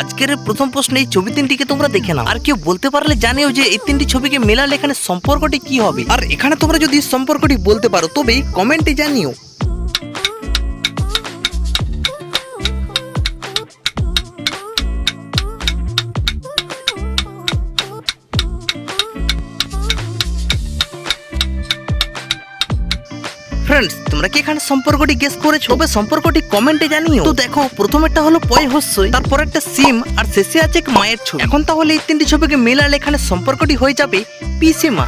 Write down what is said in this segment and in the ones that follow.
আজকের প্রথম প্রশ্ন, এই ছবি তিনটিকে তোমরা দেখে নাও। আর কেউ বলতে পারলে জানিও যে এই তিনটি ছবিকে মেলালে এখানে সম্পর্কটি কি হবে। আর এখানে তোমরা যদি সম্পর্কটি বলতে পারো, তবেই কমেন্টে জানিও। ফ্রেন্ডস তোমরা কি এখানে সম্পর্কটি গেস করেছ? তবে সম্পর্কটি কমেন্টে জানিও। তো দেখো, প্রথমেরটা হলো পয় হস্যই তারপর একটা সিম, আর শেষে আছে এক মায়ের ছবি। এখন তাহলে এই তিনটি ছবিকে মেলালে এখানে সম্পর্কটি হয়ে যাবে পিসিমা।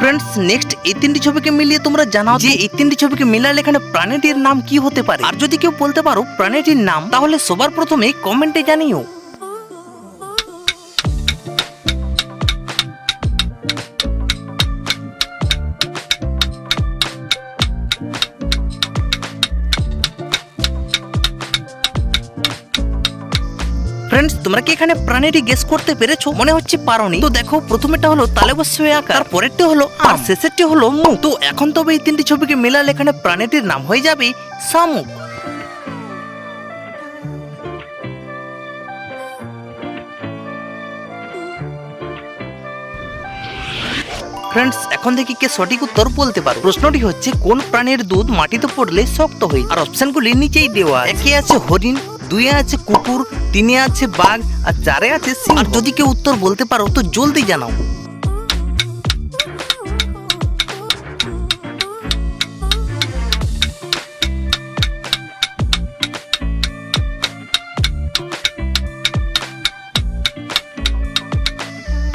ফ্রেন্ডস নেক্সট এই তিনটি ছবিকে মিলিয়ে তোমরা জানাও যে এই তিনটি ছবিকে মিলালে এখানে প্রাণীটির নাম কি হতে পারে। আর যদি কেউ বলতে পারো প্রাণীটির নাম, তাহলে সবার প্রথমে কমেন্টে জানিও। ফ্রেন্ডস তোমরা কি এখানে প্রাণীটি গেস করতে পেরেছ? মনে হচ্ছে পারোনি। তো দেখো প্রথমেরটা হলো পরেরটি হলো আর শেষেরটি হলো মুখ। তো এখন তবে এই তিনটি ছবিকে মেলালে এখানে প্রাণীটির নাম হয়ে যাবে শামুক। ফ্রেন্ডস এখন দেখি কে সঠিক উত্তর বলতে পারো। প্রশ্নটি হচ্ছে কোন প্রাণীর দুধ মাটিতে পড়লে শক্ত হয়ে? আর অপশনগুলি নিচেই দেওয়া একে আছে হরিণ দুইয়ে আছে কুকুর তিনে আছে বাঘ আর চারে আছে সিংহ। আর যদি কেউ উত্তর বলতে পারো তো জলদি জানাও।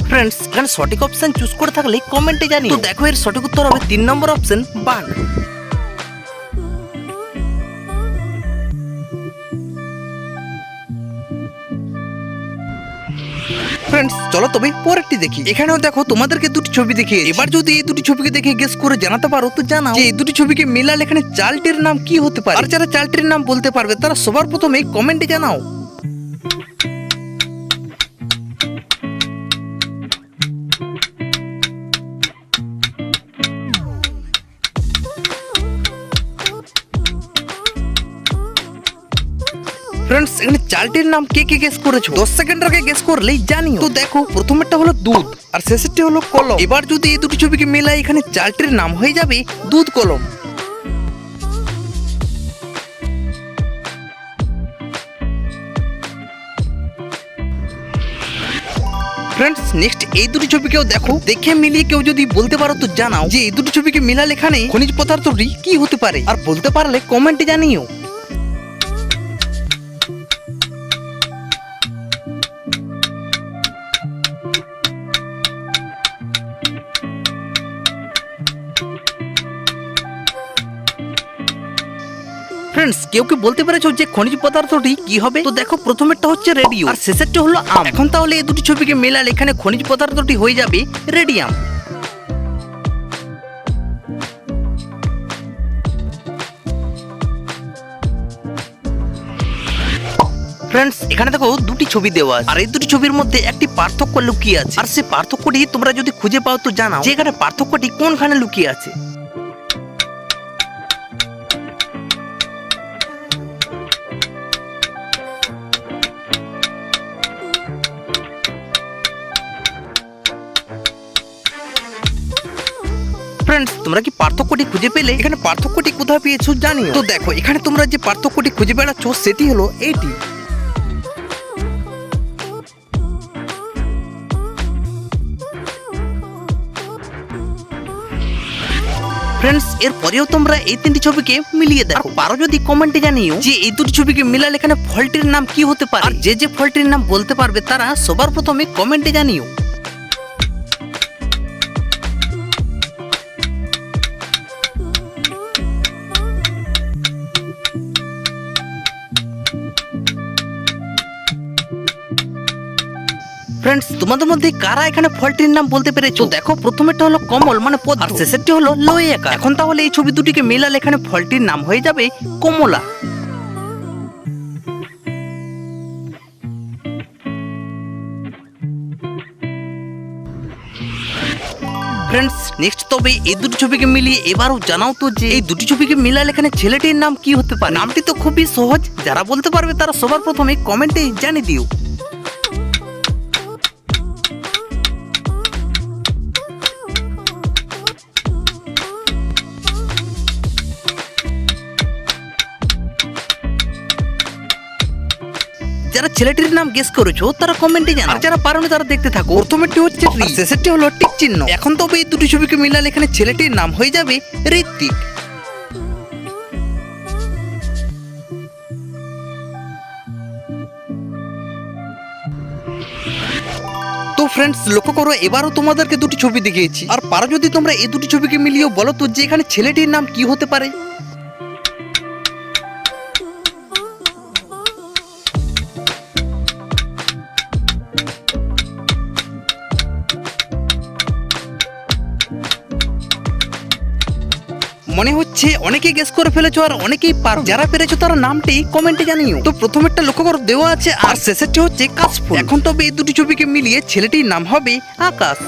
ফ্রেন্ডস এখানে সঠিক অপশন চুজ করে থাকলে কমেন্টে জানি তো দেখো এর সঠিক উত্তর হবে তিন নম্বর অপশন বাঘ। ফ্রেন্ডস চলো তবে পরেরটি দেখি। এখানেও দেখো, তোমাদেরকে দুটি ছবি দেখি এবার যদি এই দুটি ছবিকে দেখে গেস করে জানাতে পারো, তো জানাও যে এই দুটি ছবিকে মেলালে এখানে চালটির নাম কি হতে পারে। আর যারা চালটির নাম বলতে পারবে, তারা সবার প্রথমে কমেন্টে জানাও। ফ্রেন্ডস এখানে চালটির নাম কে কে গেস করেছ? দশ সেকেন্ড আগে গেস করলেই জানিও। তো দেখো, প্রথমেরটা হলো দুধ, আর শেষেরটি হলো কলম। এবার যদি এই দুটি ছবিকে মেলাই এখানে চালটির নাম হয়ে যাবে, দুধ কলম। ফ্রেন্ডস নেক্সট এই দুটি ছবিকেও দেখো। দেখে মিলিয়ে কেউ যদি বলতে পারো তো জানাও যে এই দুটি ছবিকে মিলালে এখানে খনিজ পদার্থটি কি হতে পারে। আর বলতে পারলে কমেন্টে জানিও। ফ্রেন্ডস কেউ কি বলতে পেরেছ যে খনিজ পদার্থটি কি হবে? তো দেখো, প্রথমেরটা হচ্ছে রেডিও আর শেষেরটা হলো আম। এখন তাহলে এই দুটি ছবিকে মেলালে এখানে খনিজ পদার্থটি হয়ে যাবে রেডিয়াম ফ্রেন্ডস এখানে দেখো দুটি ছবি দেওয়া আছে। আর এই দুটি ছবির মধ্যে একটি পার্থক্য লুকিয়ে আছে। আর সেই পার্থক্যটি তোমরা যদি খুঁজে পাও তো জানাও যে এখানে পার্থক্যটি কোনখানে লুকিয়ে আছে। ফ্রেন্ডস তোমরা কি পার্থক্যটি খুঁজে পেলে? এখানে পার্থক্যটি কোথায় পেয়েছ জানি তো দেখো, এখানে তোমরা যে পার্থক্যটি খুঁজে বেড়াচ্ছ, সেটি হলো এটি। ফ্রেন্ডস এর পরেও তোমরা এই তিনটি ছবিকে মিলিয়ে দেখো। পারো যদি কমেন্টে জানিও যে এই দুটি ছবিকে মিলালে এখানে ফলটির নাম কি হতে পারে? আর যে যে ফলটির নাম বলতে পারবে, তারা সবার প্রথমে কমেন্টে জানিও। ফ্রেন্ডস তোমাদের মধ্যে কারা এখানে ফলটির নাম বলতে পেরেছ? দেখো, প্রথমেরটা হলো কমল মানে পদ আর শেষেরটি হলো লোয়ে একা এখন তাহলে এই ছবি দুটিকে মেলালে এখানে ফলটির নাম হয়ে যাবে কমলা। ফ্রেন্ডস নেক্সট তবে এই দুটি ছবিকে মিলিয়ে এবারও জানাও তো যে এই দুটি ছবিকে মিলালে এখানে ছেলেটির নাম কি হতে পারে? নামটি তো খুবই সহজ। যারা বলতে পারবে তারা সবার প্রথমে কমেন্টে জানিয়ে দিও। যারা ছেলেটির নাম গেস করেছ তারা কমেন্টে জানাও। আর যারা পারোনি তারা দেখতে থাকো। প্রথমেরটি হচ্ছে শেষেরটি হলো টিক চিহ্ন। এখন তবে এই দুটি ছবিকে মিলালে এখানে ছেলেটির নাম হয়ে যাবে ঋত্বিক। তো ফ্রেন্ডস লক্ষ্য করো এবারও তোমাদেরকে দুটি ছবি দেখিয়েছি। আর পারো যদি তোমরা এই দুটি ছবিকে মিলিয়েও বলো তো যে এখানে ছেলেটির নাম কি হতে পারে? মনে হচ্ছে অনেকে গেস করে ফেলেছো আর অনেকেই পারো। যারা পেরেছ তারা নামটি কমেন্টে জানিও। তো প্রথমেরটা লক্ষ্য করো, দেওয়া আছে আর শেষেরটি হচ্ছে কাশফুল এখন তবে এই দুটি ছবিকে মিলিয়ে ছেলেটির নাম হবে আকাশ।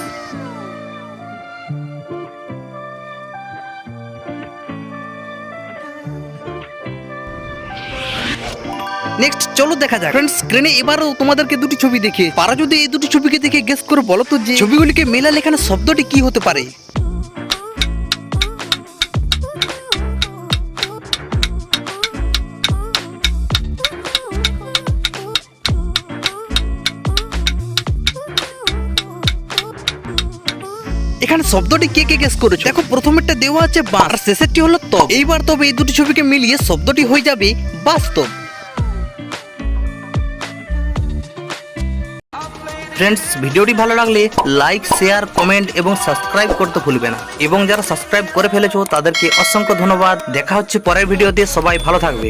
নেক্সট চলো দেখা যাক। ফ্রেন্ডস স্ক্রিনে এবারও তোমাদেরকে দুটি ছবি দেখে পারা যদি এই দুটি ছবিকে দেখে গেস করে, বলো তো যে ছবিগুলিকে মেলা এখানে শব্দটি কি হতে পারে? এখানে শব্দটি কে কে গেস করেছ? দেখো, প্রথমেরটা দেওয়া আছে বাঁশ আর শেষেরটি হলো তব এইবার তবে এই দুটি ছবিকে মিলিয়ে শব্দটি হয়ে যাবে বাস্তব। ফ্রেন্ডস ভিডিওটি ভালো লাগলে লাইক শেয়ার কমেন্ট এবং সাবস্ক্রাইব করতে ভুলবে না। এবং যারা সাবস্ক্রাইব করে ফেলেছো, তাদেরকে অসংখ্য ধন্যবাদ। দেখা হচ্ছে পরের ভিডিওতে। সবাই ভালো থাকবে।